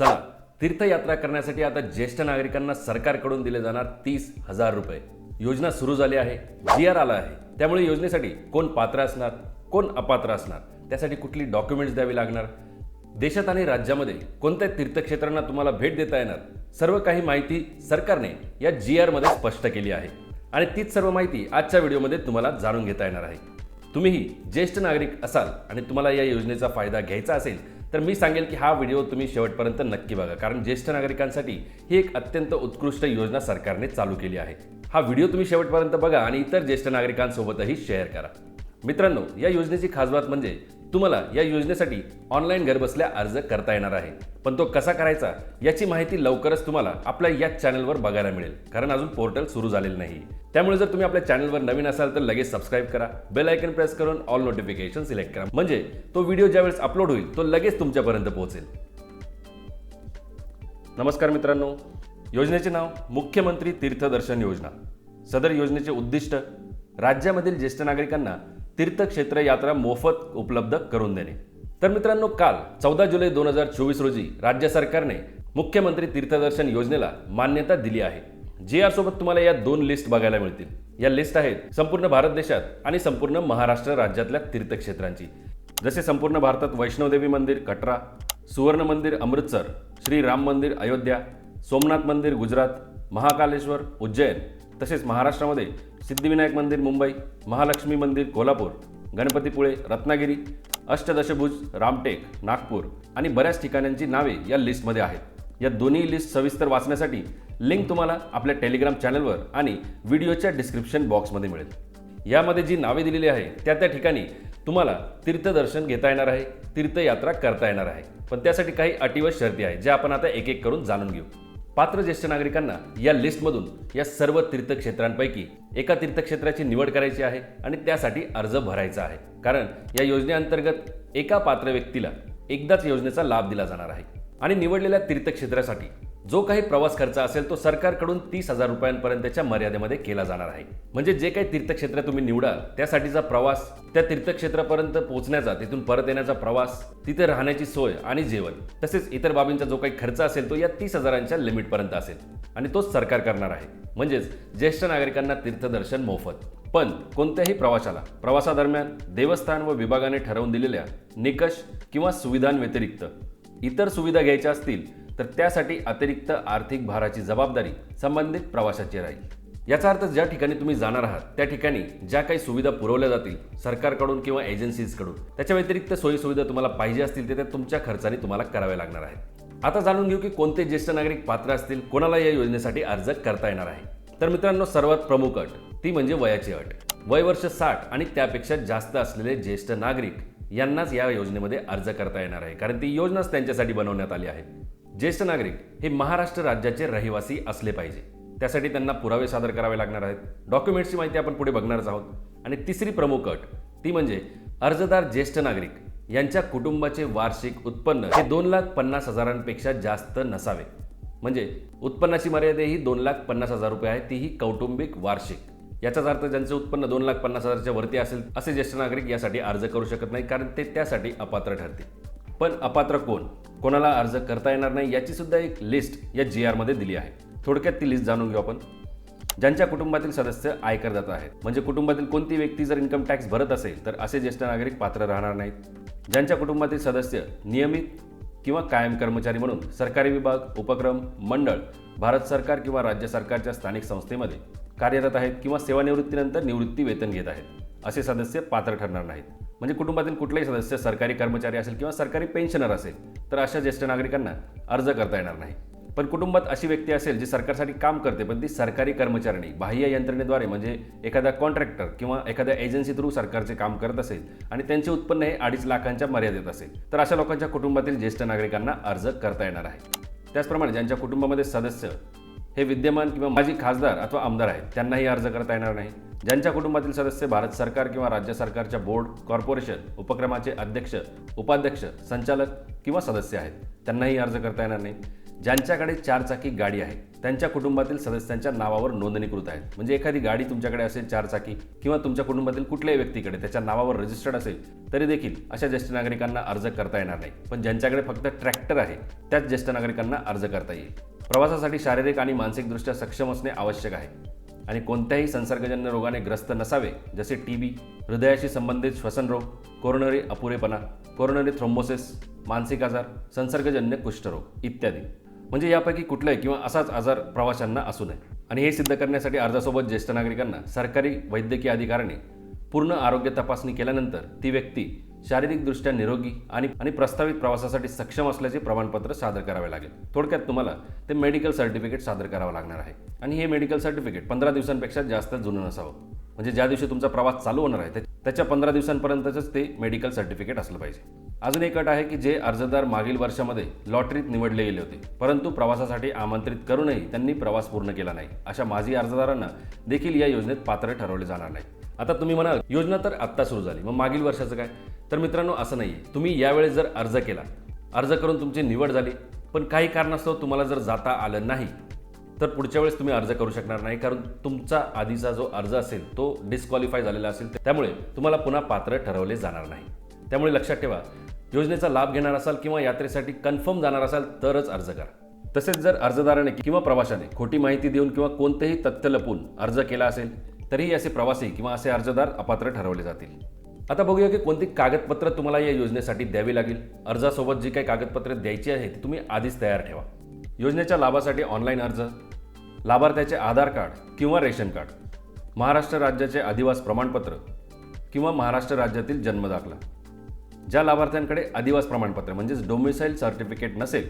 चला तीर्थयात्रा करण्यासाठी आता ज्येष्ठ नागरिकांना सरकारकडून दिले जाणार तीस हजार रुपये. योजना सुरू झाली आहे जी आर आला आहे. त्यामुळे योजनेसाठी कोण पात्र असणार कोण अपात्र असणार त्यासाठी कुठली डॉक्युमेंट्स द्यावी लागणार? देशात आणि राज्यामध्ये कोणत्या तीर्थक्षेत्रांना तुम्हाला भेट देता येणार? सर्व काही माहिती सरकारने या जी आरमध्ये स्पष्ट केली आहे. आणि तीच सर्व माहिती आजच्या व्हिडिओमध्ये तुम्हाला जाणून घेता येणार आहे. तुम्हीही ज्येष्ठ नागरिक असाल आणि तुम्हाला या योजनेचा फायदा घ्यायचा असेल तर मी सांगेल की हा व्हिडिओ तुम्ही शेवटपर्यंत नक्की बघा. कारण ज्येष्ठ नागरिकांसाठी ही एक अत्यंत उत्कृष्ट योजना सरकारने चालू केली आहे. हा व्हिडिओ तुम्ही शेवटपर्यंत बघा आणि इतर ज्येष्ठ नागरिकांसोबतही शेअर करा. मित्रांनो या योजनेची खास बात म्हणजे तुम्हाला या योजनेसाठी ऑनलाईन घरबसल्या अर्ज करता येणार आहे. पण तो कसा करायचा याची माहिती लवकरच तुम्हाला आपल्या याच चॅनलवर बघायला मिळेल. कारण अजून पोर्टल सुरू झालेलं नाही. त्यामुळे जर तुम्ही आपल्या चॅनलवर नवीन असाल तर लगेच सबस्क्राईब करा. बेल आयकन प्रेस करून ऑल नोटिफिकेशन सिलेक्ट करा. म्हणजे तो व्हिडिओ ज्यावेळेस अपलोड होईल तो लगेच तुमच्यापर्यंत पोहोचेल. नमस्कार मित्रांनो. योजनेचे नाव मुख्यमंत्री तीर्थदर्शन योजना. सदर योजनेचे उद्दिष्ट राज्यामधील ज्येष्ठ नागरिकांना तीर्थक्षेत्र यात्रा मोफत उपलब्ध करून देणे. तर मित्रांनो काल चौदा जुलै दोन हजार चोवीस रोजी राज्य सरकारने मुख्यमंत्री तीर्थदर्शन योजनेला मान्यता दिली आहे. जी आर सोबत तुम्हाला या दोन लिस्ट बघायला मिळतील. या लिस्ट आहेत संपूर्ण भारत देशात आणि संपूर्ण महाराष्ट्र राज्यातल्या तीर्थक्षेत्रांची. जसे संपूर्ण भारतात वैष्णोदेवी मंदिर कटरा सुवर्ण मंदिर अमृतसर श्री राम मंदिर अयोध्या सोमनाथ मंदिर गुजरात महाकालेश्वर उज्जैन तसेच महाराष्ट्रामध्ये सिद्धिविनायक मंदिर मुंबई महालक्ष्मी मंदिर कोल्हापूर गणपतीपुळे रत्नागिरी अष्टदशभुज रामटेक नागपूर आणि बऱ्याच ठिकाणांची नावे या लिस्टमध्ये आहेत. या दोन्ही लिस्ट सविस्तर वाचण्यासाठी लिंक तुम्हाला आपल्या टेलिग्राम चॅनलवर आणि व्हिडिओच्या डिस्क्रिप्शन बॉक्समध्ये मिळेल. यामध्ये जी नावे दिलेली आहे त्या त्या ठिकाणी तुम्हाला तीर्थदर्शन घेता येणार आहे तीर्थयात्रा करता येणार आहे. पण त्यासाठी काही अटी व शर्ती आहेत ज्या आपण आता एक एक करून जाणून घेऊ. पात्र ज्येष्ठ नागरिकांना या लिस्टमधून या सर्व तीर्थक्षेत्रांपैकी एका तीर्थक्षेत्राची निवड करायची आहे आणि त्यासाठी अर्ज भरायचा आहे. कारण या योजनेअंतर्गत एका पात्र व्यक्तीला एकदाच योजनेचा लाभ दिला जाणार आहे. आणि निवडलेल्या तीर्थक्षेत्रासाठी जो काही प्रवास खर्च असेल तो सरकारकडून तीस हजार रुपयांपर्यंतच्या मर्यादेमध्ये केला जाणार आहे. म्हणजे जे काही तीर्थक्षेत्र तुम्ही निवडाल त्यासाठीचा प्रवास त्या तीर्थक्षेत्रापर्यंत पोहोचण्याचा तिथून परत येण्याचा प्रवास तिथे राहण्याची सोय आणि जेवण तसेच इतर बाबींचा जो काही खर्च असेल तो या तीस हजारांच्या लिमिटपर्यंत असेल. आणि तोच सरकार करणार आहे. म्हणजेच ज्येष्ठ नागरिकांना तीर्थदर्शन मोफत. पण कोणत्याही प्रवाशाला प्रवासादरम्यान देवस्थान व विभागाने ठरवून दिलेल्या निकष किंवा सुविधांव्यतिरिक्त इतर सुविधा घ्यायच्या असतील तर त्यासाठी अतिरिक्त आर्थिक भाराची जबाबदारी संबंधित प्रवाशाची राहील. याचा अर्थ ज्या ठिकाणी तुम्ही जाणार आहात त्या ठिकाणी ज्या काही सुविधा पुरवल्या जातील सरकारकडून किंवा एजन्सीजकडून त्याच्या व्यतिरिक्त सोयी सुविधा तुम्हाला पाहिजे असतील ते त्या तुमच्या खर्चाने तुम्हाला कराव्या लागणार आहेत. आता जाणून घेऊ की कोणते ज्येष्ठ नागरिक पात्र असतील कोणाला या योजनेसाठी अर्ज करता येणार आहे. तर मित्रांनो सर्वात प्रमुख अट ती म्हणजे वयाची अट. वय वर्ष साठ आणि त्यापेक्षा जास्त असलेले ज्येष्ठ नागरिक यांनाच या योजनेमध्ये अर्ज करता येणार आहे कारण ती योजनाच त्यांच्यासाठी बनवण्यात आली आहे. ज्येष्ठ नागरिक हे महाराष्ट्र राज्याचे रहिवासी असले पाहिजे. त्यासाठी त्यांना पुरावे सादर करावे लागणार आहेत. डॉक्युमेंट्सची माहिती आपण पुढे बघणारच आहोत. आणि तिसरी प्रमुख अट ती म्हणजे अर्जदार ज्येष्ठ नागरिक यांच्या कुटुंबाचे वार्षिक उत्पन्न हे दोन लाख पन्नास हजारांपेक्षा जास्त नसावे. म्हणजे उत्पन्नाची मर्यादा ही दोन लाख पन्नास हजार रुपये आहे तीही कौटुंबिक वार्षिक. याचाच अर्थ ज्यांचे उत्पन्न दोन लाख पन्नास हजारच्या वरती असेल असे ज्येष्ठ नागरिक यासाठी अर्ज करू शकत नाही कारण ते त्यासाठी अपात्र ठरतील. पण अपात्र कोण? कोणाला अर्ज करता येणार नाही याची सुद्धा एक लिस्ट या जी आरमध्ये दिली आहे. थोडक्यात ती लिस्ट जाणून घेऊ आपण. ज्यांच्या कुटुंबातील सदस्य आयकरदाता आहेत म्हणजे कुटुंबातील कोणती व्यक्ती जर इन्कम टॅक्स भरत असेल तर असे ज्येष्ठ नागरिक पात्र राहणार नाहीत. ज्यांच्या कुटुंबातील सदस्य नियमित किंवा कायम कर्मचारी म्हणून सरकारी विभाग उपक्रम मंडळ भारत सरकार किंवा राज्य सरकारच्या स्थानिक संस्थेमध्ये कार्यरत आहेत किंवा सेवानिवृत्तीनंतर निवृत्ती वेतन घेत आहेत असे सदस्य पात्र ठरणार नाहीत. म्हणजे कुटुंबातील कुठलाही सदस्य सरकारी कर्मचारी असेल किंवा सरकारी पेन्शनर असेल तर अशा ज्येष्ठ नागरिकांना अर्ज करता येणार नाही. पण कुटुंबात अशी व्यक्ती असेल जी सरकारसाठी काम करते पण ती सरकारी कर्मचारी बाह्य यंत्रणेद्वारे म्हणजे एखादा कॉन्ट्रॅक्टर किंवा एखाद्या एजन्सी थ्रू सरकारचे काम करत असेल आणि त्यांचे उत्पन्न हे अडीच लाखांच्या मर्यादेत असेल तर अशा लोकांच्या कुटुंबातील ज्येष्ठ नागरिकांना अर्ज करता येणार आहे. त्याचप्रमाणे ज्यांच्या कुटुंबामध्ये सदस्य हे विद्यमान किंवा माजी खासदार अथवा आमदार आहेत त्यांनाही अर्ज करता येणार नाही. ज्यांच्या कुटुंबातील सदस्य भारत सरकार किंवा राज्य सरकारच्या बोर्ड कॉर्पोरेशन उपक्रमाचे अध्यक्ष उपाध्यक्ष संचालक किंवा सदस्य आहेत त्यांनाही अर्ज करता येणार नाही. ज्यांच्याकडे चारचाकी गाडी आहे त्यांच्या कुटुंबातील सदस्यांच्या नावावर नोंदणीकृत आहेत. म्हणजे एखादी गाडी तुमच्याकडे असेल चारचाकी किंवा तुमच्या कुटुंबातील कुठल्याही व्यक्तीकडे त्याच्या नावावर रजिस्टर्ड असेल तरी देखील अशा ज्येष्ठ नागरिकांना अर्ज करता येणार नाही. पण ज्यांच्याकडे फक्त ट्रॅक्टर आहे त्याच ज्येष्ठ नागरिकांना अर्ज करता येईल. प्रवासासाठी शारीरिक आणि मानसिकदृष्ट्या सक्षम असणे आवश्यक आहे. आणि कोणत्याही संसर्गजन्य रोगाने ग्रस्त नसावे जसे टी बी हृदयाशी संबंधित श्वसन रोग कोरोनरी अपुरेपणा कोरोनरी थ्रोम्बोसिस मानसिक आजार संसर्गजन्य कुष्ठरोग इत्यादी. म्हणजे यापैकी कुठलाही किंवा असाच आजार प्रवाशांना असू नये. आणि हे सिद्ध करण्यासाठी अर्जासोबत ज्येष्ठ नागरिकांना सरकारी वैद्यकीय अधिकाऱ्याने पूर्ण आरोग्य तपासणी केल्यानंतर ती व्यक्ती शारीरिकदृष्ट्या निरोगी आणि आणि प्रस्तावित प्रवासासाठी सक्षम असल्याचे प्रमाणपत्र सादर करावे लागेल. थोडक्यात तुम्हाला ते मेडिकल सर्टिफिकेट सादर करावं लागणार आहे. आणि हे मेडिकल सर्टिफिकेट पंधरा दिवसांपेक्षा जास्त जुनं नसावं. म्हणजे ज्या दिवशी तुमचा प्रवास चालू होणार आहे त्याच्या पंधरा दिवसांपर्यंतच ते मेडिकल सर्टिफिकेट असलं पाहिजे. अजून एक अट आहे की जे अर्जदार मागील वर्षामध्ये लॉटरीत निवडले गेले होते परंतु प्रवासासाठी आमंत्रित करूनही त्यांनी प्रवास पूर्ण केला नाही. अशा माजी अर्जदारांना देखील या योजनेत पात्र ठरवले जाणार नाही. आता तुम्ही म्हणाल योजना तर आत्ता सुरू झाली मग मागील वर्षाचं काय? तर मित्रांनो असं नाही आहे तुम्ही यावेळेस जर अर्ज केला अर्ज करून तुमची निवड झाली पण काही कारणास्तव तुम्हाला जर जाता आलं नाही तर पुढच्या वेळेस तुम्ही अर्ज करू शकणार नाही कारण तुमचा आधीचा जो अर्ज असेल तो डिस्क्वालिफाय झालेला असेल त्यामुळे तुम्हाला पुन्हा पात्र ठरवले जाणार नाही. त्यामुळे लक्षात ठेवा योजनेचा लाभ घेणार असाल किंवा यात्रेसाठी कन्फर्म जाणार असाल तरच अर्ज करा. तसेच जर अर्जदाराने किंवा प्रवाशाने खोटी माहिती देऊन किंवा कोणतेही तथ्य लपून अर्ज केला असेल तरीही असे प्रवासी किंवा असे अर्जदार अपात्र ठरवले जातील. आता बघूया की कोणती कागदपत्र तुम्हाला या योजनेसाठी द्यावी लागेल. अर्जासोबत जी काही कागदपत्रे द्यायची आहेत ती तुम्ही आधीच तयार ठेवा. योजनेच्या लाभासाठी ऑनलाईन अर्ज लाभार्थ्याचे आधार कार्ड किंवा रेशन कार्ड महाराष्ट्र राज्याचे अधिवास प्रमाणपत्र किंवा महाराष्ट्र राज्यातील जन्मदाखला. ज्या लाभार्थ्यांकडे अधिवास प्रमाणपत्र म्हणजेच डोमिसाईल सर्टिफिकेट नसेल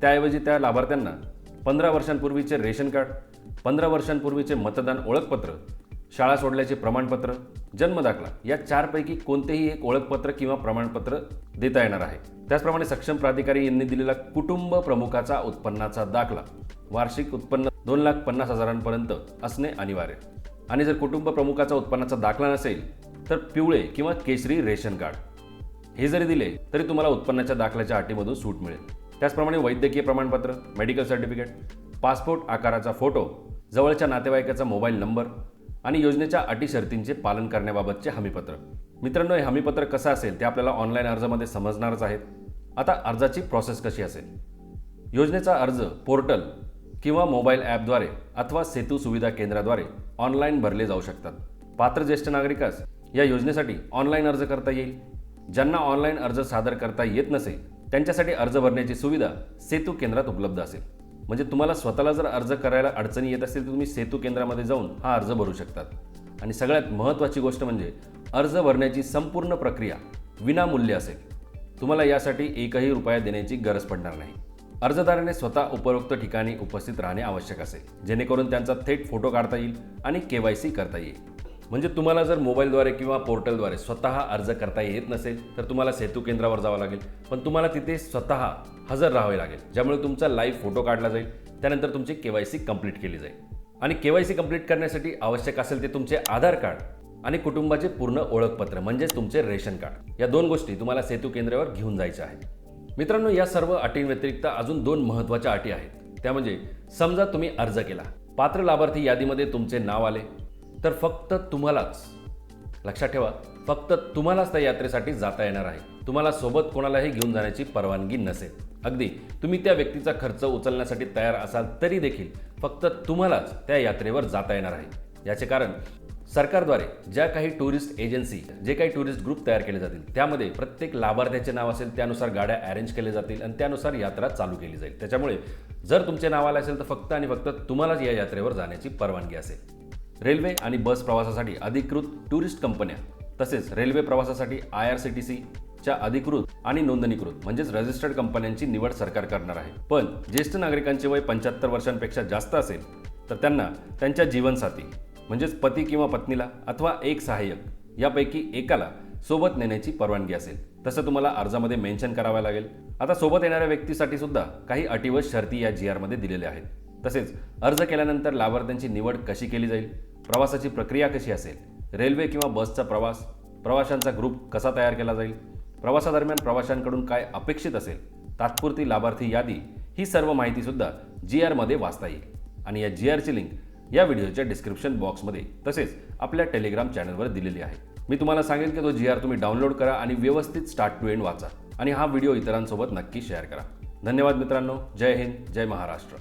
त्याऐवजी त्या लाभार्थ्यांना पंधरा वर्षांपूर्वीचे रेशन कार्ड पंधरा वर्षांपूर्वीचे मतदान ओळखपत्र शाळा सोडल्याचे प्रमाणपत्र जन्मदाखला या चारपैकी कोणतेही एक ओळखपत्र किंवा प्रमाणपत्र देता येणार आहे. त्याचप्रमाणे सक्षम प्राधिकारी यांनी दिलेला कुटुंब प्रमुखाचा उत्पन्नाचा दाखला वार्षिक उत्पन्न दोन लाख पन्नास हजारांपर्यंत असणे अनिवार्य. आणि जर कुटुंब प्रमुखाचा उत्पन्नाचा दाखला नसेल तर पिवळे किंवा केशरी रेशन कार्ड. हे जरी दिले तरी तुम्हाला उत्पन्नाच्या दाखल्याच्या अटीमधून सूट मिळेल. त्याचप्रमाणे वैद्यकीय प्रमाणपत्र मेडिकल सर्टिफिकेट पासपोर्ट आकाराचा फोटो जवळच्या नातेवाईकाचा मोबाईल नंबर आणि योजनेच्या अटी शर्तींचे पालन करण्याबाबतचे हमीपत्र. मित्रांनो हे हमीपत्र कसं असेल ते आपल्याला ऑनलाईन अर्जामध्ये समजणारच आहेत. आता अर्जाची प्रोसेस कशी असेल? योजनेचा अर्ज पोर्टल किंवा मोबाईल ॲपद्वारे अथवा सेतू सुविधा केंद्राद्वारे ऑनलाईन भरले जाऊ शकतात. पात्र ज्येष्ठ नागरिकास या योजनेसाठी ऑनलाईन अर्ज करता येईल. ज्यांना ऑनलाईन अर्ज सादर करता येत नसेल त्यांच्यासाठी अर्ज भरण्याची सुविधा सेतू केंद्रात उपलब्ध असेल. म्हणजे तुम्हाला स्वतःला जर अर्ज करायला अडचणी येत असतील तर तुम्ही सेतू केंद्रामध्ये जाऊन हा अर्ज भरू शकतात. आणि सगळ्यात महत्त्वाची गोष्ट म्हणजे अर्ज भरण्याची संपूर्ण प्रक्रिया विनामूल्य असेल. तुम्हाला यासाठी एकही रुपया देण्याची गरज पडणार नाही. अर्जदाराने स्वतः उपरोक्त ठिकाणी उपस्थित राहणे आवश्यक असेल जेणेकरून त्यांचा थेट फोटो काढता येईल आणि के वाय सी करता येईल. म्हणजे तुम्हाला जर मोबाईलद्वारे किंवा पोर्टलद्वारे स्वतः अर्ज करता येत नसेल तर तुम्हाला सेतू केंद्रावर जावं लागेल. पण तुम्हाला तिथे स्वतः हजर राहावे लागेल. ज्यामुळे तुमचा लाईव्ह फोटो काढला जाईल त्यानंतर तुमची के वाय सी कंप्लीट केली जाईल. आणि के वाय सी कंप्लीट करण्यासाठी आवश्यक असेल ते तुमचे आधार कार्ड आणि कुटुंबाचे पूर्ण ओळखपत्र म्हणजेच तुमचे रेशन कार्ड. या दोन गोष्टी तुम्हाला सेतू केंद्रावर घेऊन जायच्या आहेत. मित्रांनो या सर्व अटींव्यतिरिक्त अजून दोन महत्त्वाच्या अटी आहेत. त्या म्हणजे समजा तुम्ही अर्ज केला. पात्र लाभार्थी यादीमध्ये तुमचे नाव आले. तर फक्त तुम्हालाच. लक्षात ठेवा फक्त तुम्हालाच त्या यात्रेसाठी जाता येणार आहे. तुम्हाला सोबत कोणालाही घेऊन जाण्याची परवानगी नसेल. अगदी तुम्ही त्या व्यक्तीचा खर्च उचलण्यासाठी तयार असाल तरी देखील फक्त तुम्हालाच त्या यात्रेवर जाता येणार आहे. याचे कारण सरकारद्वारे ज्या काही टुरिस्ट एजन्सी जे काही टुरिस्ट ग्रुप तयार केले जातील त्यामध्ये प्रत्येक लाभार्थ्याचे नाव असेल त्यानुसार गाड्या अरेंज केल्या जातील आणि त्यानुसार यात्रा चालू केली जाईल. त्याच्यामुळे जर तुमचे नाव आले असेल तर फक्त आणि फक्त तुम्हालाच या यात्रेवर जाण्याची परवानगी असेल. रेल्वे आणि बस प्रवासासाठी अधिकृत टुरिस्ट कंपन्या तसेच रेल्वे प्रवासासाठी I R C T C च्या अधिकृत आणि नोंदणीकृत म्हणजेच रजिस्टर्ड कंपन्यांची निवड सरकार करणार आहे. पण ज्येष्ठ नागरिकांचे वय पंच्याहत्तर वर्षांपेक्षा जास्त असेल तर त्यांना त्यांच्या जीवनसाथी म्हणजेच पती किंवा पत्नीला अथवा एक सहाय्यक यापैकी एकाला सोबत नेण्याची परवानगी असेल. तसं तुम्हाला अर्जामध्ये मेन्शन करावं लागेल. आता सोबत येणाऱ्या व्यक्तीसाठी सुद्धा काही अटी व शर्ती या जी आरमध्ये दिलेल्या आहेत. तसेच अर्ज केल्यानंतर लाभार्थ्यांची निवड कशी केली जाईल? प्रवासाची प्रक्रिया कशी असेल? रेल्वे किंवा बसचा प्रवास? प्रवाशांचा ग्रुप कसा तयार केला जाईल? प्रवासादरम्यान प्रवाशांकडून काय अपेक्षित असेल? तात्पुरती लाभार्थी यादी ही सर्व माहितीसुद्धा जी आरमध्ये वाचता येईल. आणि या जी आरची लिंक या व्हिडिओच्या डिस्क्रिप्शन बॉक्समध्ये तसेच आपल्या टेलिग्राम चॅनलवर दिलेली आहे. मी तुम्हाला सांगेन की तो जी आर तुम्ही डाउनलोड करा आणि व्यवस्थित स्टार्ट टू एंड वाचा. आणि हा व्हिडिओ इतरांसोबत नक्की शेअर करा. धन्यवाद मित्रांनो. जय हिंद. जय महाराष्ट्र.